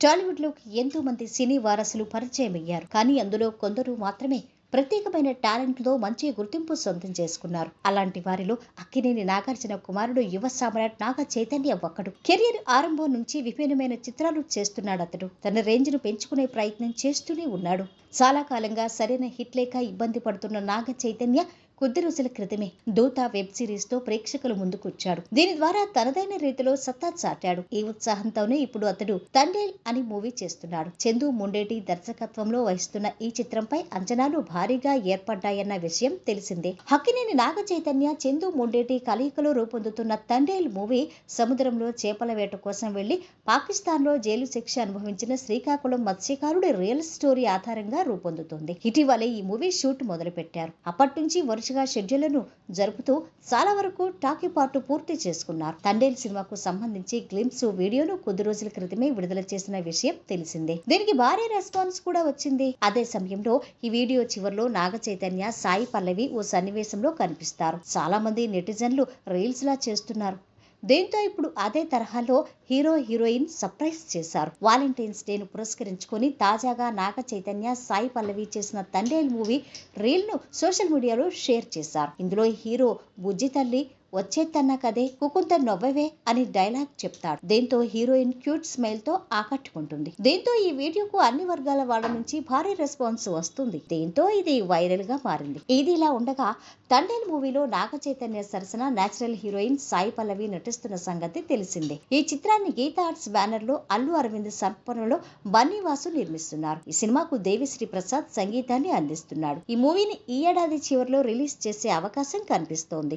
టాలీవుడ్లోకి ఎంతో మంది సినీ వారసులు పరిచయమయ్యారు. కానీ అందులో కొందరు మాత్రమే ప్రత్యేకమైన టాలెంట్తో మంచి గుర్తింపు సొంతం చేసుకున్నారు. అలాంటి వారిలో అక్కినేని నాగార్జున కుమారుడు యువ సామ్రాట్ నాగ చైతన్య ఒక్కడు. కెరియర్ ఆరంభం నుంచి విభిన్నమైన చిత్రాలు చేస్తున్నాడు అతడు. తన రేంజ్ను పెంచుకునే ప్రయత్నం చేస్తూనే ఉన్నాడు. చాలా కాలంగా సరైన హిట్ లేక ఇబ్బంది పడుతున్న నాగ చైతన్య కొద్ది రోజుల క్రితమే దూత వెబ్ సిరీస్తో ప్రేక్షకుల ముందుకొచ్చాడు దీని ద్వారా తనదైన రీతిలో సత్తా చాటాడు. ఈ ఉత్సాహంతోనే ఇప్పుడు అతడు తండేల్ అని మూవీ చేస్తున్నాడు. చందు ముండేటి దర్శకత్వంలో వహిస్తున్న ఈ చిత్రంపై అంచనాలు భారీగా ఏర్పడ్డాయన్న విషయం తెలిసిందే. హక్కినేని నాగ చైతన్య చందు ముండేటి కలయికలో రూపొందుతున్న తండేల్ మూవీ సముద్రంలో చేపల వేట కోసం వెళ్ళి పాకిస్తాన్లో జైలు శిక్ష అనుభవించిన శ్రీకాకుళం మత్స్యకారుడి రియల్ స్టోరీ ఆధారంగా రూపొందుతోంది. ఇటీవలే ఈ మూవీ షూట్ మొదలు పెట్టారు అప్పటి నుంచి మంచిగా షెడ్యూళ్ళను జరుపుతూ చాలా వరకు టాకీ పార్ట్ పూర్తి చేసుకున్నారు. తండేల్ సినిమాకు సంబంధించి గ్లిమ్స్ వీడియోను కొద్ది రోజుల క్రితమే విడుదల చేసిన విషయం తెలిసిందే. దీనికి భారీ రెస్పాన్స్ కూడా వచ్చింది. అదే సమయంలో ఈ వీడియో చివరిలో నాగ చైతన్య సాయి పల్లవి ఓ సన్నివేశంలో కనిపిస్తారు. చాలా మంది నెటిజన్లు రీల్స్ లా చేస్తున్నారు. దీంతో ఇప్పుడు అదే తరహాలో హీరో హీరోయిన్ సర్ప్రైజ్ చేశారు. వాలంటైన్స్ డేను పురస్కరించుకొని తాజాగా నాగ చైతన్య సాయి పల్లవి చేసిన తండేల్ మూవీ రీల్ను సోషల్ మీడియాలో షేర్ చేశారు. ఇందులో హీరో బుజ్జి తల్లి వచ్చేత్తన్నా కదే కుకుంత నవ్వవే అని డైలాగ్ చెప్తాడు. దీంతో హీరోయిన్ క్యూట్ స్మైల్తో ఆకట్టుకుంటుంది. దీంతో ఈ వీడియోకు అన్ని వర్గాల వాళ్ళ నుంచి భారీ రెస్పాన్స్ వస్తుంది. దీంతో ఇది వైరల్గా మారింది. ఇది ఇలా ఉండగా తండేల్ మూవీలో నాగ చైతన్య సరసన నేచురల్ హీరోయిన్ సాయి పల్లవి నటిస్తున్న సంగతి తెలిసిందే. ఈ చిత్రాన్ని గీతా ఆర్ట్స్ బ్యానర్లో అల్లు అరవింద్ సమర్పణలో బన్నీవాసు నిర్మిస్తున్నారు. ఈ సినిమాకు దేవిశ్రీ ప్రసాద్ సంగీతాన్ని అందిస్తున్నాడు. ఈ మూవీని ఈ ఏడాది చివరిలో రిలీజ్ చేసే అవకాశం కనిపిస్తోంది.